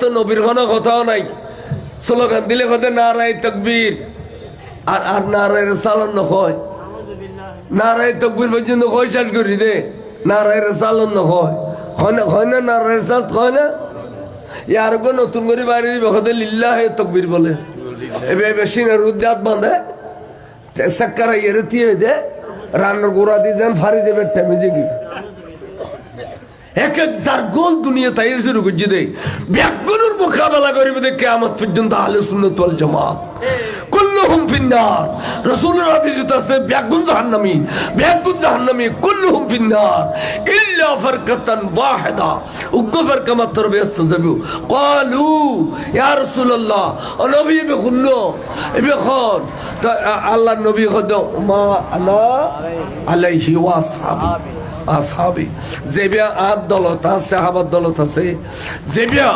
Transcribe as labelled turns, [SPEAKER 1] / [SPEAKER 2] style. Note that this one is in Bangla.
[SPEAKER 1] তো নবীর কোনো কথাও নাই। স্লোগান দিলে কথা নারায় তকবীর। আর আর নারায়ের সালন নয় নারায় তকবীর পর্যন্ত কয় শেষ করি দে। নারায়ের সালন নয় হয় না নারায়ের সাল হয় না? ইয়ার গো নতুন করে বাড়ি দিবে, হতে লিল্লাহ তকবীর বলে। এবে বেশি না রুদ্রাত বাঁধে। সাক্কারা ইয়ে দিয়ে দে রান্নার গোড়া দিয়ে যান ফারি দেবে টেমে যে এক এক যার দুনিয়া তাই শুরু করছে দে ব্যাগুনুর মোকাবেলা করিবে দে কেমন পর্যন্ত আলে সুন্নত ওয়াল জামাত। কুল্লুহুম ফিন্নার। রাসূলের হাদিসে তাসতে ব্যাগুন জাহান্নামী ব্যাগুন জাহান্নামী, কুল্লুহুম ফিন্নার। ইল্লা ফারকাতান ওয়াহিদা। উগ্গ ফারকা মাত্র ব্যস্ত যাবে ক্বালু, ইয়া রাসূলুল্লাহ, ও নবী বে খুন্ন এবে খন। তা আল্লাহ নবী খদ মা আলাইহি আসহাবি। যেবিয়া আট দলত আছে সাহাবার দলত আছে যেবিয়া